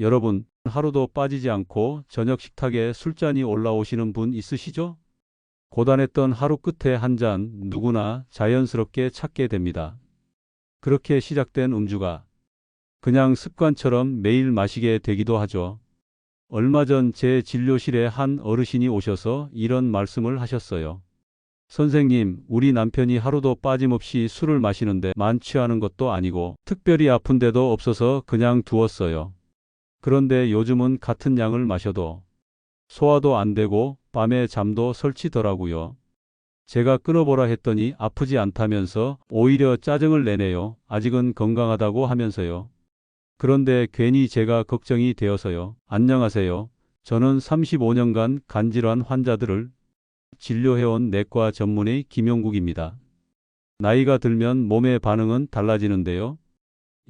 여러분, 하루도 빠지지 않고 저녁 식탁에 술잔이 올라오시는 분 있으시죠? 고단했던 하루 끝에 한 잔 누구나 자연스럽게 찾게 됩니다. 그렇게 시작된 음주가 그냥 습관처럼 매일 마시게 되기도 하죠. 얼마 전 제 진료실에 한 어르신이 오셔서 이런 말씀을 하셨어요. 선생님, 우리 남편이 하루도 빠짐없이 술을 마시는데 만취하는 것도 아니고 특별히 아픈 데도 없어서 그냥 두었어요. 그런데 요즘은 같은 양을 마셔도 소화도 안 되고 밤에 잠도 설치더라고요. 제가 끊어보라 했더니 아프지 않다면서 오히려 짜증을 내네요. 아직은 건강하다고 하면서요. 그런데 괜히 제가 걱정이 되어서요. 안녕하세요. 저는 35년간 간질환 환자들을 진료해온 내과 전문의 김용국입니다. 나이가 들면 몸의 반응은 달라지는데요.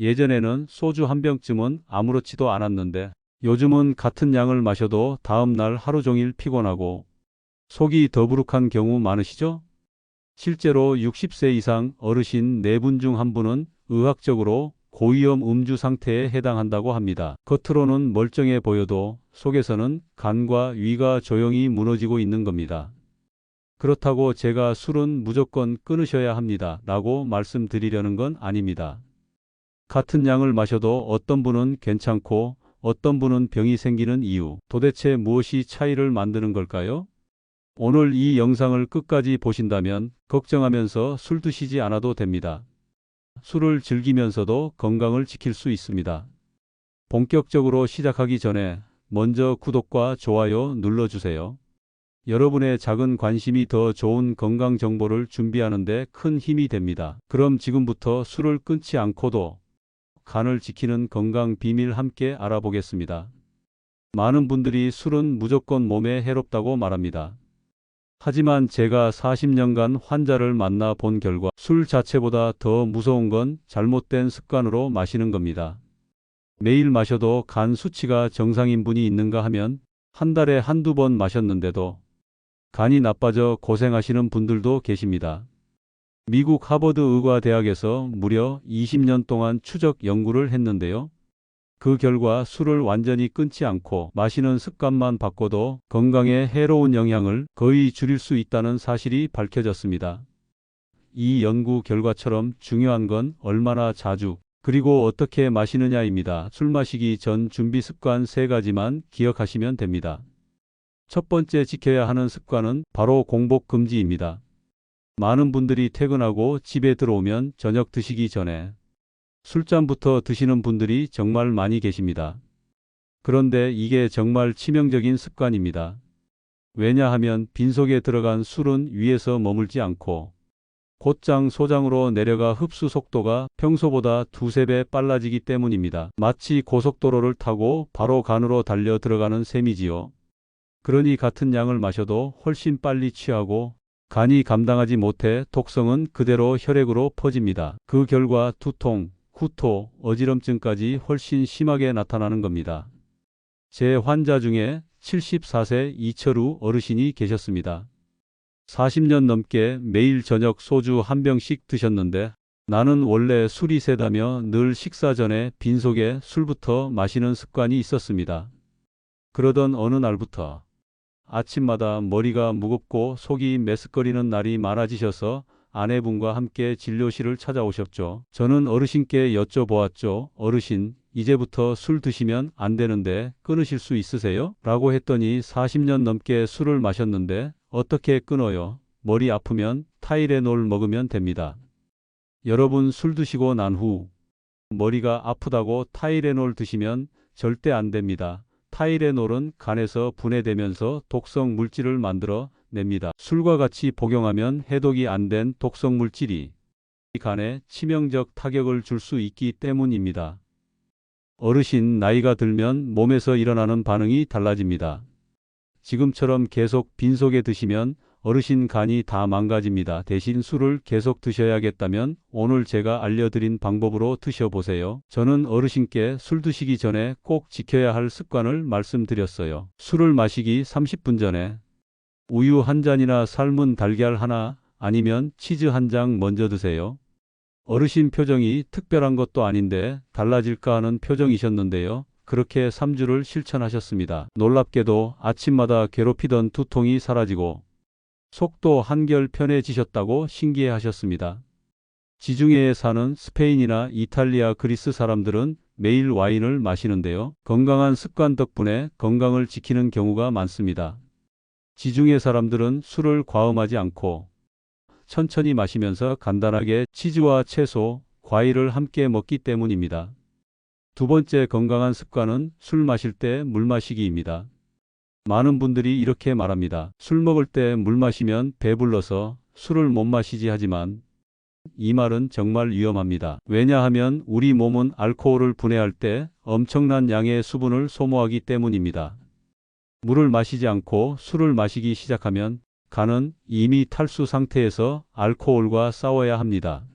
예전에는 소주 한 병쯤은 아무렇지도 않았는데 요즘은 같은 양을 마셔도 다음 날 하루 종일 피곤하고 속이 더부룩한 경우 많으시죠? 실제로 60세 이상 어르신 4분 중 한 분은 의학적으로 고위험 음주 상태에 해당한다고 합니다. 겉으로는 멀쩡해 보여도 속에서는 간과 위가 조용히 무너지고 있는 겁니다. 그렇다고 제가 술은 무조건 끊으셔야 합니다. 라고 말씀드리려는 건 아닙니다. 같은 양을 마셔도 어떤 분은 괜찮고 어떤 분은 병이 생기는 이유, 도대체 무엇이 차이를 만드는 걸까요? 오늘 이 영상을 끝까지 보신다면 걱정하면서 술 드시지 않아도 됩니다. 술을 즐기면서도 건강을 지킬 수 있습니다. 본격적으로 시작하기 전에 먼저 구독과 좋아요 눌러주세요. 여러분의 작은 관심이 더 좋은 건강 정보를 준비하는데 큰 힘이 됩니다. 그럼 지금부터 술을 끊지 않고도 간을 지키는 건강 비밀 함께 알아보겠습니다. 많은 분들이 술은 무조건 몸에 해롭다고 말합니다. 하지만 제가 40년간 환자를 만나 본 결과 술 자체보다 더 무서운 건 잘못된 습관으로 마시는 겁니다. 매일 마셔도 간 수치가 정상인 분이 있는가 하면 한 달에 한두 번 마셨는데도 간이 나빠져 고생하시는 분들도 계십니다. 미국 하버드 의과대학에서 무려 20년 동안 추적 연구를 했는데요. 그 결과 술을 완전히 끊지 않고 마시는 습관만 바꿔도 건강에 해로운 영향을 거의 줄일 수 있다는 사실이 밝혀졌습니다. 이 연구 결과처럼 중요한 건 얼마나 자주 그리고 어떻게 마시느냐입니다. 술 마시기 전 준비 습관 세 가지만 기억하시면 됩니다. 첫 번째 지켜야 하는 습관은 바로 공복 금지입니다. 많은 분들이 퇴근하고 집에 들어오면 저녁 드시기 전에 술잔부터 드시는 분들이 정말 많이 계십니다. 그런데 이게 정말 치명적인 습관입니다. 왜냐하면 빈속에 들어간 술은 위에서 머물지 않고 곧장 소장으로 내려가 흡수 속도가 평소보다 두세 배 빨라지기 때문입니다. 마치 고속도로를 타고 바로 간으로 달려 들어가는 셈이지요. 그러니 같은 양을 마셔도 훨씬 빨리 취하고 간이 감당하지 못해 독성은 그대로 혈액으로 퍼집니다. 그 결과 두통, 구토, 어지럼증까지 훨씬 심하게 나타나는 겁니다. 제 환자 중에 74세 이철우 어르신이 계셨습니다. 40년 넘게 매일 저녁 소주 한 병씩 드셨는데 나는 원래 술이 세다며 늘 식사 전에 빈속에 술부터 마시는 습관이 있었습니다. 그러던 어느 날부터 아침마다 머리가 무겁고 속이 메스꺼리는 날이 많아지셔서 아내분과 함께 진료실을 찾아오셨죠. 저는 어르신께 여쭤보았죠. 어르신, 이제부터 술 드시면 안 되는데 끊으실 수 있으세요? 라고 했더니 40년 넘게 술을 마셨는데 어떻게 끊어요? 머리 아프면 타이레놀 먹으면 됩니다. 여러분 술 드시고 난 후 머리가 아프다고 타이레놀 드시면 절대 안 됩니다. 타이레놀은 간에서 분해되면서 독성 물질을 만들어 냅니다. 술과 같이 복용하면 해독이 안 된 독성 물질이 간에 치명적 타격을 줄 수 있기 때문입니다. 어르신 나이가 들면 몸에서 일어나는 반응이 달라집니다. 지금처럼 계속 빈속에 드시면 어르신 간이 다 망가집니다. 대신 술을 계속 드셔야겠다면 오늘 제가 알려드린 방법으로 드셔보세요. 저는 어르신께 술 드시기 전에 꼭 지켜야 할 습관을 말씀드렸어요. 술을 마시기 30분 전에 우유 한 잔이나 삶은 달걀 하나 아니면 치즈 한 장 먼저 드세요. 어르신 표정이 특별한 것도 아닌데 달라질까 하는 표정이셨는데요. 그렇게 3주를 실천하셨습니다. 놀랍게도 아침마다 괴롭히던 두통이 사라지고 속도 한결 편해지셨다고 신기해하셨습니다. 지중해에 사는 스페인이나 이탈리아, 그리스 사람들은 매일 와인을 마시는데요. 건강한 습관 덕분에 건강을 지키는 경우가 많습니다. 지중해 사람들은 술을 과음하지 않고 천천히 마시면서 간단하게 치즈와 채소, 과일을 함께 먹기 때문입니다. 두 번째 건강한 습관은 술 마실 때 물 마시기입니다. 많은 분들이 이렇게 말합니다. 술 먹을 때 물 마시면 배불러서 술을 못 마시지 하지만 이 말은 정말 위험합니다. 왜냐하면 우리 몸은 알코올을 분해할 때 엄청난 양의 수분을 소모하기 때문입니다. 물을 마시지 않고 술을 마시기 시작하면 간은 이미 탈수 상태에서 알코올과 싸워야 합니다.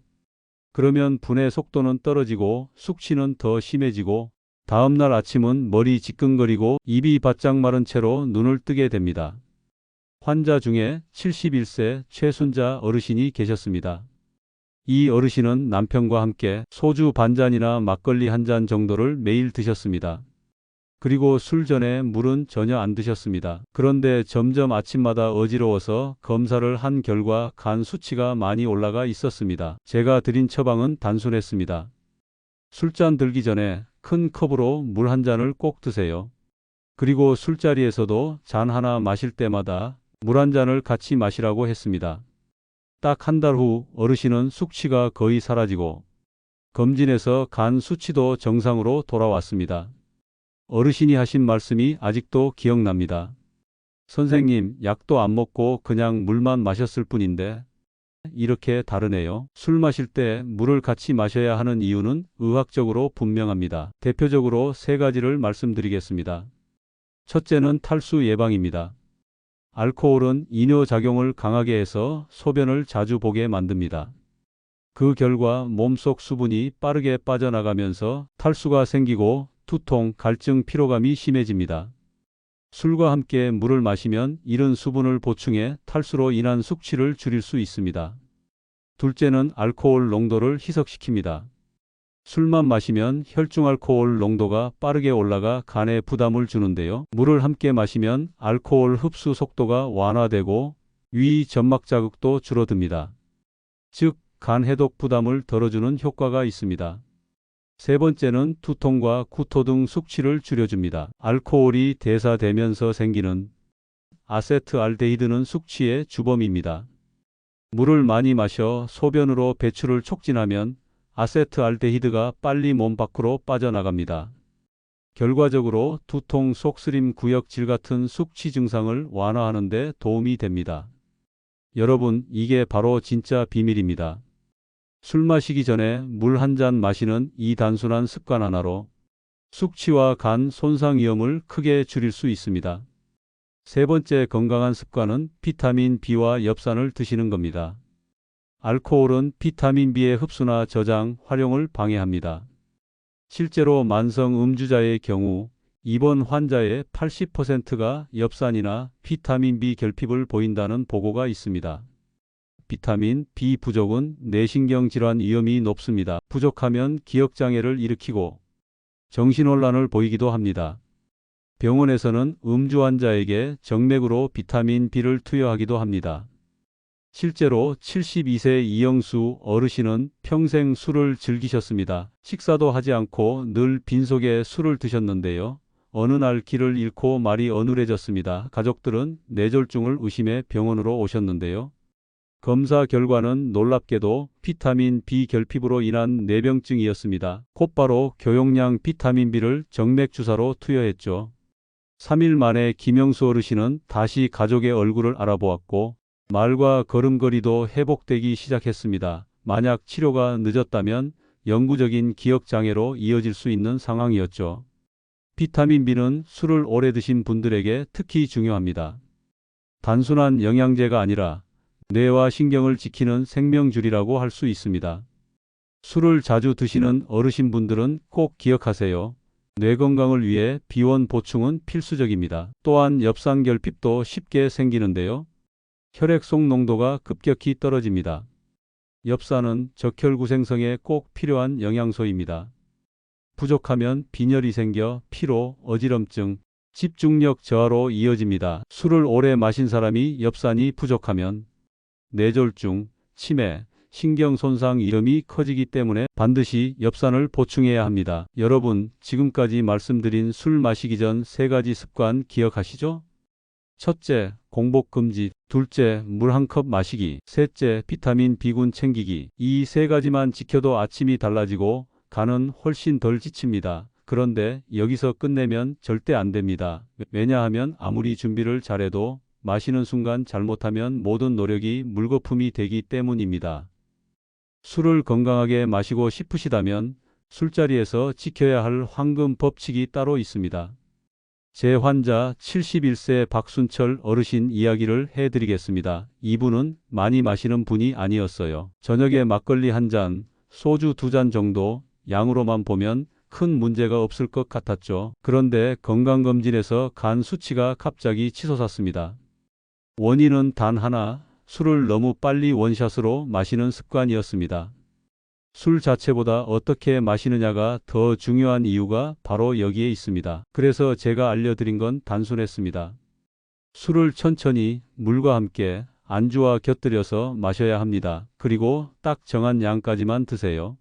그러면 분해 속도는 떨어지고 숙취는 더 심해지고 다음날 아침은 머리 지끈거리고 입이 바짝 마른 채로 눈을 뜨게 됩니다. 환자 중에 71세 최순자 어르신이 계셨습니다. 이 어르신은 남편과 함께 소주 반잔이나 막걸리 한 잔 정도를 매일 드셨습니다. 그리고 술 전에 물은 전혀 안 드셨습니다. 그런데 점점 아침마다 어지러워서 검사를 한 결과 간 수치가 많이 올라가 있었습니다. 제가 드린 처방은 단순했습니다. 술잔 들기 전에 큰 컵으로 물 한 잔을 꼭 드세요. 그리고 술자리에서도 잔 하나 마실 때마다 물 한 잔을 같이 마시라고 했습니다. 딱 한 달 후 어르신은 숙취가 거의 사라지고 검진에서 간 수치도 정상으로 돌아왔습니다. 어르신이 하신 말씀이 아직도 기억납니다. 선생님, 약도 안 먹고 그냥 물만 마셨을 뿐인데 이렇게 다르네요. 술 마실 때 물을 같이 마셔야 하는 이유는 의학적으로 분명합니다. 대표적으로 세 가지를 말씀드리겠습니다. 첫째는 탈수 예방입니다. 알코올은 이뇨 작용을 강하게 해서 소변을 자주 보게 만듭니다. 그 결과 몸속 수분이 빠르게 빠져나가면서 탈수가 생기고 두통, 갈증, 피로감이 심해집니다. 술과 함께 물을 마시면 이른 수분을 보충해 탈수로 인한 숙취를 줄일 수 있습니다. 둘째는 알코올 농도를 희석시킵니다. 술만 마시면 혈중 알코올 농도가 빠르게 올라가 간에 부담을 주는데요. 물을 함께 마시면 알코올 흡수 속도가 완화되고 위 점막 자극도 줄어듭니다. 즉, 간 해독 부담을 덜어주는 효과가 있습니다. 세 번째는 두통과 구토 등 숙취를 줄여줍니다. 알코올이 대사되면서 생기는 아세트알데히드는 숙취의 주범입니다. 물을 많이 마셔 소변으로 배출을 촉진하면 아세트알데히드가 빨리 몸 밖으로 빠져나갑니다. 결과적으로 두통, 속쓰림, 구역질 같은 숙취 증상을 완화하는 데 도움이 됩니다. 여러분, 이게 바로 진짜 비밀입니다. 술 마시기 전에 물 한 잔 마시는 이 단순한 습관 하나로 숙취와 간 손상 위험을 크게 줄일 수 있습니다. 세 번째 건강한 습관은 비타민 B와 엽산을 드시는 겁니다. 알코올은 비타민 B의 흡수나 저장, 활용을 방해합니다. 실제로 만성 음주자의 경우 입원 환자의 80%가 엽산이나 비타민 B 결핍을 보인다는 보고가 있습니다. 비타민 B 부족은 뇌신경 질환 위험이 높습니다. 부족하면 기억장애를 일으키고 정신혼란을 보이기도 합니다. 병원에서는 음주 환자에게 정맥으로 비타민 B를 투여하기도 합니다. 실제로 72세 이영수 어르신은 평생 술을 즐기셨습니다. 식사도 하지 않고 늘 빈속에 술을 드셨는데요. 어느 날 길을 잃고 말이 어눌해졌습니다. 가족들은 뇌졸중을 의심해 병원으로 오셨는데요. 검사 결과는 놀랍게도 비타민 B 결핍으로 인한 뇌병증이었습니다. 곧바로 교용량 비타민 B를 정맥 주사로 투여했죠. 3일 만에 김영수 어르신은 다시 가족의 얼굴을 알아보았고 말과 걸음걸이도 회복되기 시작했습니다. 만약 치료가 늦었다면 영구적인 기억장애로 이어질 수 있는 상황이었죠. 비타민 B는 술을 오래 드신 분들에게 특히 중요합니다. 단순한 영양제가 아니라 뇌와 신경을 지키는 생명줄이라고 할 수 있습니다. 술을 자주 드시는 어르신분들은 꼭 기억하세요. 뇌 건강을 위해 비원 보충은 필수적입니다. 또한 엽산결핍도 쉽게 생기는데요. 혈액 속 농도가 급격히 떨어집니다. 엽산은 적혈구 생성에 꼭 필요한 영양소입니다. 부족하면 빈혈이 생겨 피로, 어지럼증, 집중력 저하로 이어집니다. 술을 오래 마신 사람이 엽산이 부족하면 뇌졸중, 치매, 신경 손상 위험이 커지기 때문에 반드시 엽산을 보충해야 합니다. 여러분, 지금까지 말씀드린 술 마시기 전 세 가지 습관 기억하시죠? 첫째, 공복 금지. 둘째, 물 한 컵 마시기. 셋째, 비타민 B군 챙기기. 이 세 가지만 지켜도 아침이 달라지고 간은 훨씬 덜 지칩니다. 그런데 여기서 끝내면 절대 안 됩니다. 왜냐하면 아무리 준비를 잘해도 마시는 순간 잘못하면 모든 노력이 물거품이 되기 때문입니다. 술을 건강하게 마시고 싶으시다면 술자리에서 지켜야 할 황금 법칙이 따로 있습니다. 제 환자 71세 박순철 어르신 이야기를 해드리겠습니다. 이분은 많이 마시는 분이 아니었어요. 저녁에 막걸리 한 잔, 소주 두 잔 정도 양으로만 보면 큰 문제가 없을 것 같았죠. 그런데 건강검진에서 간 수치가 갑자기 치솟았습니다. 원인은 단 하나, 술을 너무 빨리 원샷으로 마시는 습관이었습니다. 술 자체보다 어떻게 마시느냐가 더 중요한 이유가 바로 여기에 있습니다. 그래서 제가 알려드린 건 단순했습니다. 술을 천천히 물과 함께 안주와 곁들여서 마셔야 합니다. 그리고 딱 정한 양까지만 드세요.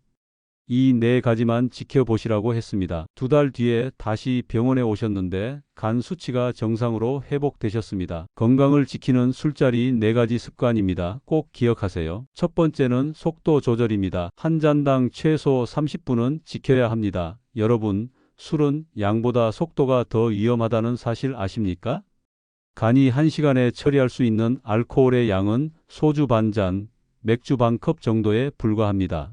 이 네 가지만 지켜보시라고 했습니다. 두 달 뒤에 다시 병원에 오셨는데 간 수치가 정상으로 회복되셨습니다. 건강을 지키는 술자리 네 가지 습관입니다. 꼭 기억하세요. 첫 번째는 속도 조절입니다. 한 잔당 최소 30분은 지켜야 합니다. 여러분, 술은 양보다 속도가 더 위험하다는 사실 아십니까? 간이 한시간에 처리할 수 있는 알코올의 양은 소주 반 잔, 맥주 반 컵 정도에 불과합니다.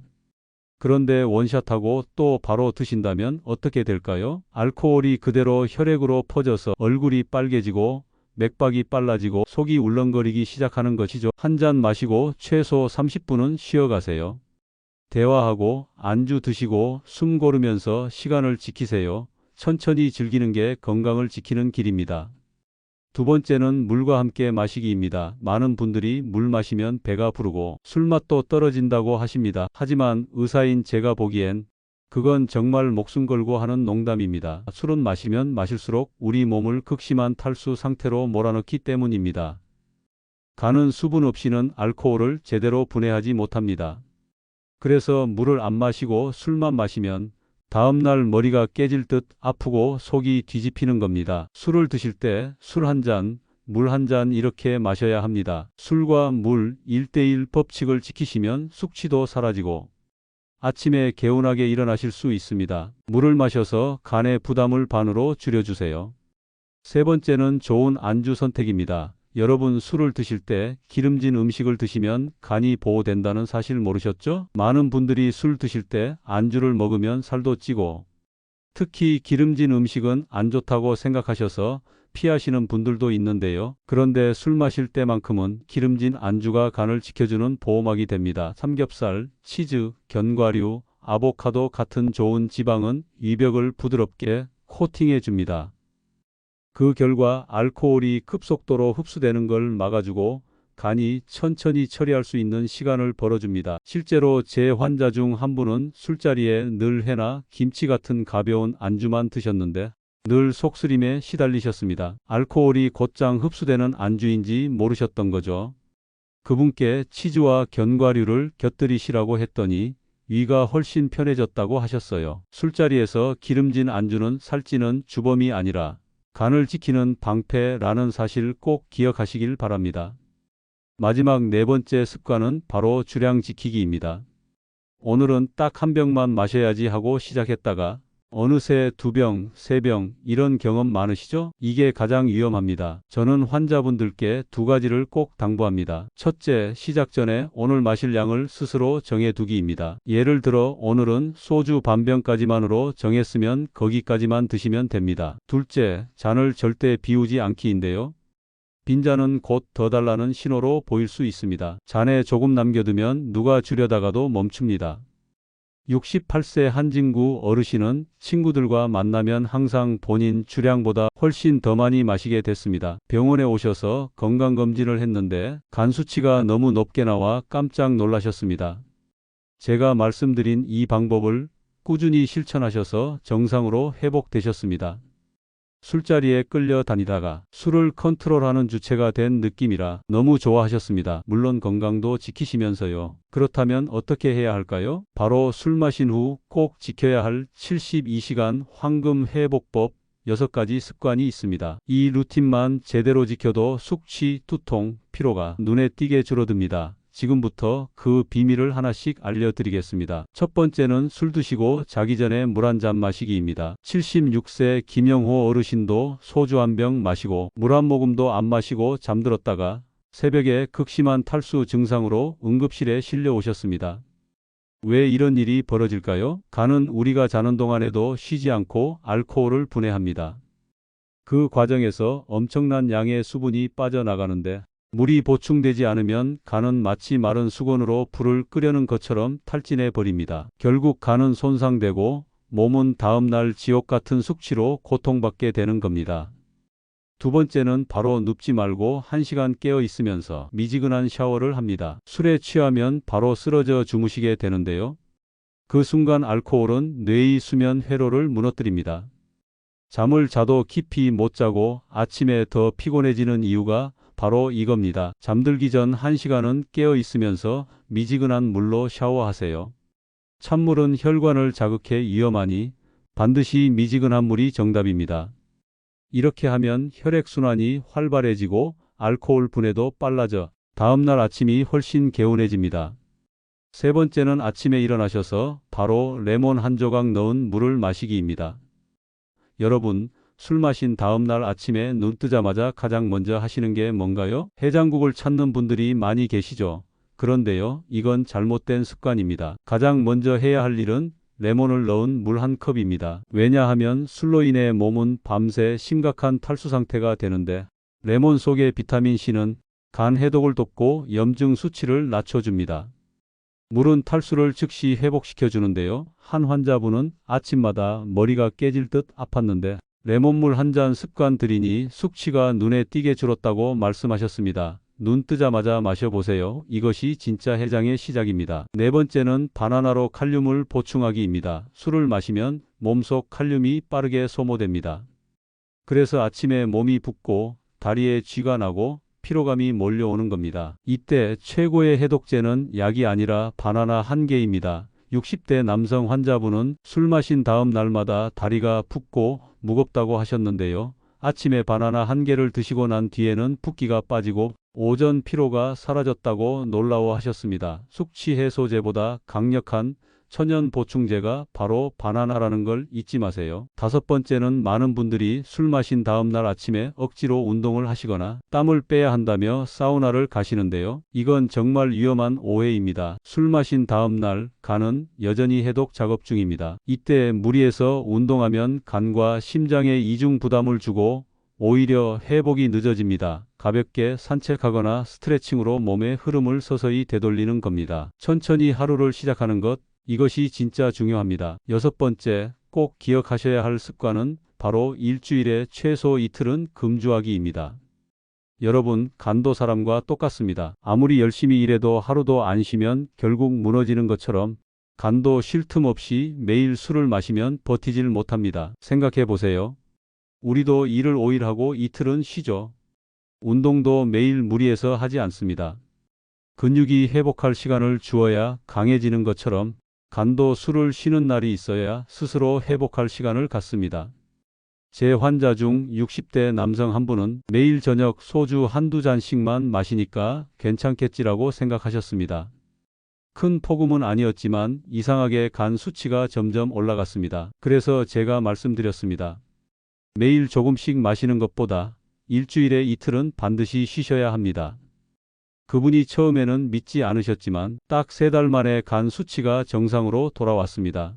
그런데 원샷하고 또 바로 드신다면 어떻게 될까요? 알코올이 그대로 혈액으로 퍼져서 얼굴이 빨개지고 맥박이 빨라지고 속이 울렁거리기 시작하는 것이죠. 한 잔 마시고 최소 30분은 쉬어가세요. 대화하고 안주 드시고 숨 고르면서 시간을 지키세요. 천천히 즐기는 게 건강을 지키는 길입니다. 두 번째는 물과 함께 마시기입니다. 많은 분들이 물 마시면 배가 부르고 술맛도 떨어진다고 하십니다. 하지만 의사인 제가 보기엔 그건 정말 목숨 걸고 하는 농담입니다. 술은 마시면 마실수록 우리 몸을 극심한 탈수 상태로 몰아넣기 때문입니다. 간은 수분 없이는 알코올을 제대로 분해하지 못합니다. 그래서 물을 안 마시고 술만 마시면 다음날 머리가 깨질 듯 아프고 속이 뒤집히는 겁니다. 술을 드실 때 술 한 잔, 물 한 잔 이렇게 마셔야 합니다. 술과 물 1대1 법칙을 지키시면 숙취도 사라지고 아침에 개운하게 일어나실 수 있습니다. 물을 마셔서 간의 부담을 반으로 줄여주세요. 세 번째는 좋은 안주 선택입니다. 여러분 술을 드실 때 기름진 음식을 드시면 간이 보호된다는 사실 모르셨죠? 많은 분들이 술 드실 때 안주를 먹으면 살도 찌고 특히 기름진 음식은 안 좋다고 생각하셔서 피하시는 분들도 있는데요. 그런데 술 마실 때만큼은 기름진 안주가 간을 지켜주는 보호막이 됩니다. 삼겹살, 치즈, 견과류, 아보카도 같은 좋은 지방은 위벽을 부드럽게 코팅해 줍니다. 그 결과 알코올이 급속도로 흡수되는 걸 막아주고 간이 천천히 처리할 수 있는 시간을 벌어줍니다. 실제로 제 환자 중 한 분은 술자리에 늘 회나 김치 같은 가벼운 안주만 드셨는데 늘 속쓰림에 시달리셨습니다. 알코올이 곧장 흡수되는 안주인지 모르셨던 거죠. 그분께 치즈와 견과류를 곁들이시라고 했더니 위가 훨씬 편해졌다고 하셨어요. 술자리에서 기름진 안주는 살찌는 주범이 아니라 간을 지키는 방패라는 사실 꼭 기억하시길 바랍니다. 마지막 네 번째 습관은 바로 주량 지키기입니다. 오늘은 딱 한 병만 마셔야지 하고 시작했다가 어느새 두 병, 세 병 이런 경험 많으시죠? 이게 가장 위험합니다. 저는 환자분들께 두 가지를 꼭 당부합니다. 첫째, 시작 전에 오늘 마실 양을 스스로 정해두기입니다. 예를 들어 오늘은 소주 반 병까지만으로 정했으면 거기까지만 드시면 됩니다. 둘째, 잔을 절대 비우지 않기인데요. 빈잔은 곧더 달라는 신호로 보일 수 있습니다. 잔에 조금 남겨두면 누가 주려다가도 멈춥니다. 68세 한진구 어르신은 친구들과 만나면 항상 본인 주량보다 훨씬 더 많이 마시게 됐습니다. 병원에 오셔서 건강검진을 했는데 간 수치가 너무 높게 나와 깜짝 놀라셨습니다. 제가 말씀드린 이 방법을 꾸준히 실천하셔서 정상으로 회복되셨습니다. 술자리에 끌려 다니다가 술을 컨트롤하는 주체가 된 느낌이라 너무 좋아하셨습니다. 물론 건강도 지키시면서요. 그렇다면 어떻게 해야 할까요? 바로 술 마신 후 꼭 지켜야 할 72시간 황금 회복법 6가지 습관이 있습니다. 이 루틴만 제대로 지켜도 숙취, 두통, 피로가 눈에 띄게 줄어듭니다. 지금부터 그 비밀을 하나씩 알려드리겠습니다. 첫 번째는 술 드시고 자기 전에 물 한 잔 마시기입니다. 76세 김영호 어르신도 소주 한 병 마시고 물 한 모금도 안 마시고 잠들었다가 새벽에 극심한 탈수 증상으로 응급실에 실려 오셨습니다. 왜 이런 일이 벌어질까요? 간은 우리가 자는 동안에도 쉬지 않고 알코올을 분해합니다. 그 과정에서 엄청난 양의 수분이 빠져나가는데 물이 보충되지 않으면 간은 마치 마른 수건으로 불을 끄려는 것처럼 탈진해 버립니다. 결국 간은 손상되고 몸은 다음날 지옥 같은 숙취로 고통받게 되는 겁니다. 두 번째는 바로 눕지 말고 1시간 깨어 있으면서 미지근한 샤워를 합니다. 술에 취하면 바로 쓰러져 주무시게 되는데요. 그 순간 알코올은 뇌의 수면 회로를 무너뜨립니다. 잠을 자도 깊이 못 자고 아침에 더 피곤해지는 이유가 바로 이겁니다. 잠들기 전 1시간은 깨어 있으면서 미지근한 물로 샤워하세요. 찬물은 혈관을 자극해 위험하니 반드시 미지근한 물이 정답입니다. 이렇게 하면 혈액순환이 활발해지고 알코올 분해도 빨라져 다음날 아침이 훨씬 개운해집니다. 세 번째는 아침에 일어나셔서 바로 레몬 한 조각 넣은 물을 마시기입니다. 여러분, 술 마신 다음 날 아침에 눈 뜨자마자 가장 먼저 하시는 게 뭔가요? 해장국을 찾는 분들이 많이 계시죠. 그런데요, 이건 잘못된 습관입니다. 가장 먼저 해야 할 일은 레몬을 넣은 물 한 컵입니다. 왜냐하면 술로 인해 몸은 밤새 심각한 탈수 상태가 되는데 레몬 속의 비타민C는 간 해독을 돕고 염증 수치를 낮춰줍니다. 물은 탈수를 즉시 회복시켜 주는데요. 한 환자분은 아침마다 머리가 깨질 듯 아팠는데 레몬물 한 잔 습관 들이니 숙취가 눈에 띄게 줄었다고 말씀하셨습니다. 눈 뜨자마자 마셔보세요. 이것이 진짜 해장의 시작입니다. 네 번째는 바나나로 칼륨을 보충하기입니다. 술을 마시면 몸속 칼륨이 빠르게 소모됩니다. 그래서 아침에 몸이 붓고 다리에 쥐가 나고 피로감이 몰려오는 겁니다. 이때 최고의 해독제는 약이 아니라 바나나 한 개입니다. 60대 남성 환자분은 술 마신 다음 날마다 다리가 붓고 무겁다고 하셨는데요. 아침에 바나나 한 개를 드시고 난 뒤에는 붓기가 빠지고 오전 피로가 사라졌다고 놀라워 하셨습니다. 숙취 해소제보다 강력한 천연 보충제가 바로 바나나라는 걸 잊지 마세요. 다섯 번째는 많은 분들이 술 마신 다음 날 아침에 억지로 운동을 하시거나 땀을 빼야 한다며 사우나를 가시는데요. 이건 정말 위험한 오해입니다. 술 마신 다음 날 간은 여전히 해독 작업 중입니다. 이때 무리해서 운동하면 간과 심장에 이중 부담을 주고 오히려 회복이 늦어집니다. 가볍게 산책하거나 스트레칭으로 몸의 흐름을 서서히 되돌리는 겁니다. 천천히 하루를 시작하는 것, 이것이 진짜 중요합니다. 여섯 번째, 꼭 기억하셔야 할 습관은 바로 일주일에 최소 이틀은 금주하기입니다. 여러분, 간도 사람과 똑같습니다. 아무리 열심히 일해도 하루도 안 쉬면 결국 무너지는 것처럼 간도 쉴 틈 없이 매일 술을 마시면 버티질 못합니다. 생각해 보세요. 우리도 일을 5일 하고 이틀은 쉬죠. 운동도 매일 무리해서 하지 않습니다. 근육이 회복할 시간을 주어야 강해지는 것처럼 간도 술을 쉬는 날이 있어야 스스로 회복할 시간을 갖습니다. 제 환자 중 60대 남성 한 분은 매일 저녁 소주 한두 잔씩만 마시니까 괜찮겠지라고 생각하셨습니다. 큰 폭음은 아니었지만 이상하게 간 수치가 점점 올라갔습니다. 그래서 제가 말씀드렸습니다. 매일 조금씩 마시는 것보다 일주일에 이틀은 반드시 쉬셔야 합니다. 그분이 처음에는 믿지 않으셨지만 딱 세 달 만에 간 수치가 정상으로 돌아왔습니다.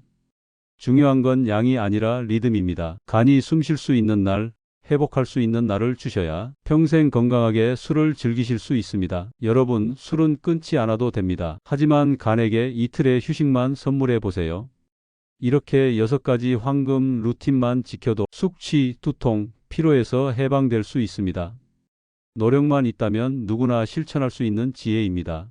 중요한 건 양이 아니라 리듬입니다. 간이 숨 쉴 수 있는 날, 회복할 수 있는 날을 주셔야 평생 건강하게 술을 즐기실 수 있습니다. 여러분, 술은 끊지 않아도 됩니다. 하지만 간에게 이틀의 휴식만 선물해 보세요. 이렇게 여섯 가지 황금 루틴만 지켜도 숙취, 두통, 피로에서 해방될 수 있습니다. 노력만 있다면 누구나 실천할 수 있는 지혜입니다.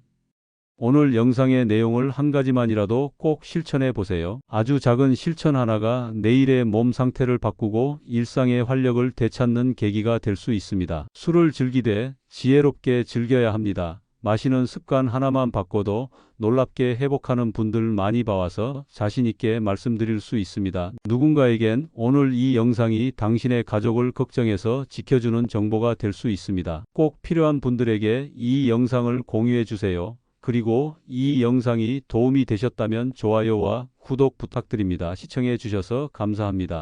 오늘 영상의 내용을 한 가지만이라도 꼭 실천해 보세요. 아주 작은 실천 하나가 내일의 몸 상태를 바꾸고 일상의 활력을 되찾는 계기가 될 수 있습니다. 술을 즐기되 지혜롭게 즐겨야 합니다. 마시는 습관 하나만 바꿔도 놀랍게 회복하는 분들 많이 봐와서 자신있게 말씀드릴 수 있습니다. 누군가에겐 오늘 이 영상이 당신의 가족을 걱정해서 지켜주는 정보가 될 수 있습니다. 꼭 필요한 분들에게 이 영상을 공유해 주세요. 그리고 이 영상이 도움이 되셨다면 좋아요와 구독 부탁드립니다. 시청해 주셔서 감사합니다.